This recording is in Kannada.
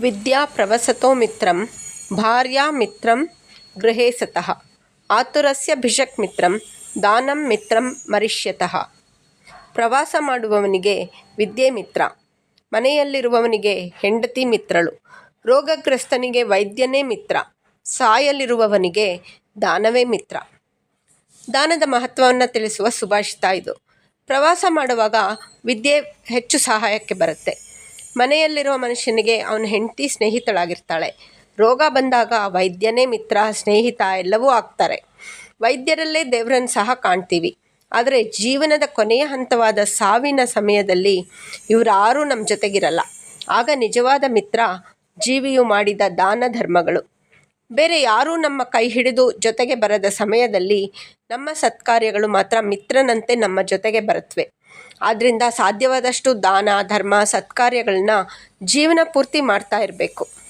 ವಿದ್ಯಾ ಪ್ರವಸತೋ ಮಿತ್ರಂ, ಭಾರ್ಯಾ ಮಿತ್ರಂ, ಗೃಹೇ ಸತಃ. ಆತುರಸ್ಯ ಭಿಷಕ್ ಮಿತ್ರಂ, ದಾನಂ ಮಿತ್ರಂ ಮರಿಷ್ಯತಃ. ಪ್ರವಾಸ ಮಾಡುವವನಿಗೆ ವಿದ್ಯೆ ಮಿತ್ರ. ಮನೆಯಲ್ಲಿರುವವನಿಗೆ ಹೆಂಡತಿ ಮಿತ್ರಳು. ರೋಗಗ್ರಸ್ತನಿಗೆ ವೈದ್ಯನೇ ಮಿತ್ರ. ಸಾಯಲಿರುವವನಿಗೆ ದಾನವೇ ಮಿತ್ರ. ದಾನದ ಮಹತ್ವವನ್ನು ತಿಳಿಸುವ ಸುಭಾಷಿತ ಇದು. ಪ್ರವಾಸ ಮಾಡುವಾಗ ವಿದ್ಯೆ ಹೆಚ್ಚು ಸಹಾಯಕ್ಕೆ ಬರುತ್ತೆ. ಮನೆಯಲ್ಲಿರುವ ಮನುಷ್ಯನಿಗೆ ಅವನ ಹೆಂಡತಿ ಸ್ನೇಹಿತಳಾಗಿರ್ತಾಳೆ. ರೋಗ ಬಂದಾಗ ವೈದ್ಯನೇ ಮಿತ್ರ, ಸ್ನೇಹಿತ ಎಲ್ಲವೂ ಆಗ್ತಾರೆ. ವೈದ್ಯರಲ್ಲೇ ದೇವರನ್ನು ಸಹ ಕಾಣ್ತೀವಿ. ಆದರೆ ಜೀವನದ ಕೊನೆಯ ಹಂತವಾದ ಸಾವಿನ ಸಮಯದಲ್ಲಿ ಇವರಾರೂ ನಮ್ಮ ಜೊತೆಗಿರಲ್ಲ. ಆಗ ನಿಜವಾದ ಮಿತ್ರ ಜೀವಿಯು ಮಾಡಿದ ದಾನ ಧರ್ಮಗಳು. ಬೇರೆ ಯಾರೂ ನಮ್ಮ ಕೈ ಹಿಡಿದು ಜೊತೆಗೆ ಬರದ ಸಮಯದಲ್ಲಿ ನಮ್ಮ ಸತ್ಕಾರ್ಯಗಳು ಮಾತ್ರ ಮಿತ್ರನಂತೆ ನಮ್ಮ ಜೊತೆಗೆ ಬರುತ್ತವೆ ಆದ್ದರಿಂದ ಸಾಧ್ಯವಾದಷ್ಟು ದಾನ ಧರ್ಮ ಸತ್ಕಾರ್ಯಗಳನ್ನ ಜೀವನ ಪೂರ್ತಿ ಮಾಡ್ತಾ ಇರಬೇಕು.